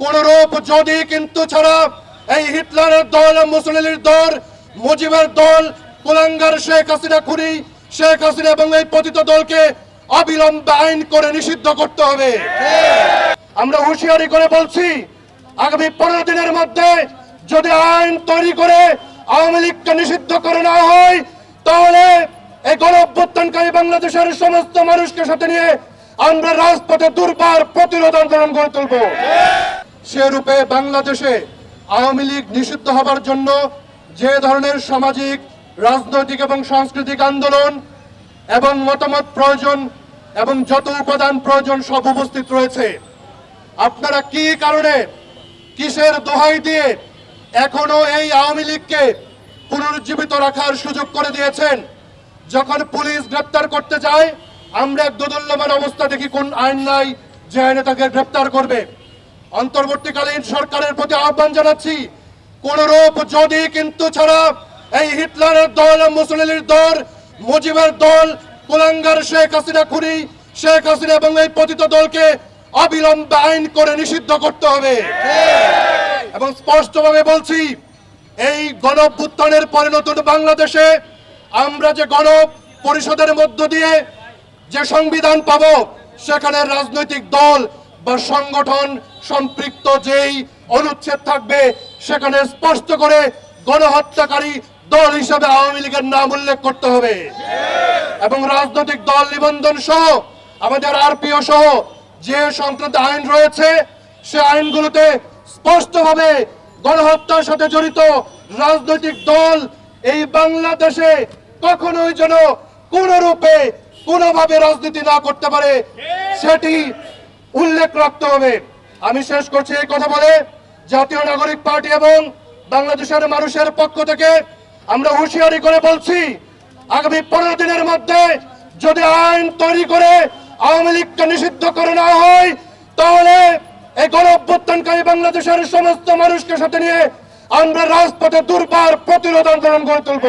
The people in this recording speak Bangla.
কোনরূপ যদি কিন্তু ছাড়া এই হিটলারের দল দল, মুজিবের দল, কুলাঙ্গার শেখ হাসিনা খুনি, শেখ হাসিনা এবং এই পতিত দলকে অবিলম্বে আইন করে নিষিদ্ধ করতে হবে। আমরা হুঁশিয়ারি করে বলছি, আগামী পনেরো দিনের মধ্যে যদি আইন তৈরি করে আওয়ামী লীগকে নিষিদ্ধ করে না হয়, তাহলে এই গণ অভ্যুত্থানকারী বাংলাদেশের সমস্ত মানুষকে সাথে নিয়ে আমরা রাজপথে দুর্বার প্রতিরোধ আন্দোলন গড়ে তুলব। সে রূপে বাংলাদেশে আওয়ামী লীগ নিষিদ্ধ হবার জন্য যে ধরনের সামাজিক, রাজনৈতিক এবং সাংস্কৃতিক আন্দোলন এবং মতামত প্রয়োজন এবং যত উপাদান প্রয়োজন সব উপস্থিত রয়েছে। আপনারা কি কারণে কিসের দোহাই দিয়ে এখনও এই আওয়ামী লীগকে পুনরুজ্জীবিত রাখার সুযোগ করে দিয়েছেন? যখন পুলিশ গ্রেপ্তার করতে যায়, আমরা এক দোদল্যমান অবস্থা দেখি কোন আইন নাই যে আইনে তাকে গ্রেপ্তার করবে। অন্তর্বর্তীকালীন সরকারের প্রতি আহ্বান জানাচ্ছি, কোনরূপ যদি কিন্তু ছাড়া এই হিটলারের দল মুসলিমের দল, মুজিবের দল, কুলাঙ্গার শেখ হাসিনা খুনি, শেখ হাসিনা এবং এই পতিত দলকে অবিলম্বে আইন করে নিষিদ্ধ করতে হবে। এবং স্পষ্টভাবে বলছি, এই গণ পরে নতুন বাংলাদেশে আমরা যে গণ পরিষদের মধ্য দিয়ে যে সংবিধান পাব, সেখানে রাজনৈতিক দল বা সংগঠন সম্পৃক্ত যেই অনুচ্ছেদ থাকবে, সেখানে স্পষ্ট করে গণহত্যাকারী দল হিসাবে আওয়ামী লীগের নাম উল্লেখ করতে হবে। এবং রাজনৈতিক দল নিবন্ধন সহ, আমাদের আরপিও সহ যে সংক্রান্ত আইন রয়েছে, সে আইনগুলোতে স্পষ্টভাবে গণহত্যার সাথে জড়িত রাজনৈতিক দল এই বাংলাদেশে কখনোই যেন কোন রূপে কোনোভাবে রাজনীতি না করতে পারে, সেটি উল্লেখ রাখতে হবে আমি শেষ করছি এই কথা বলে জাতীয় নাগরিক পার্টি এবং বাংলাদেশের মানুষের পক্ষ থেকে আমরা হুঁশিয়ারি করে বলছি, আগামী পনেরো দিনের মধ্যে যদি আইন তৈরি করে আওয়ামী লীগকে নিষিদ্ধ করে না হয়, তাহলে এই গণ অভ্যুত্থানকারী বাংলাদেশের সমস্ত মানুষকে সাথে নিয়ে আমরা রাজপথে দুর্বার প্রতিরোধ আন্দোলন গড়ে তুলব।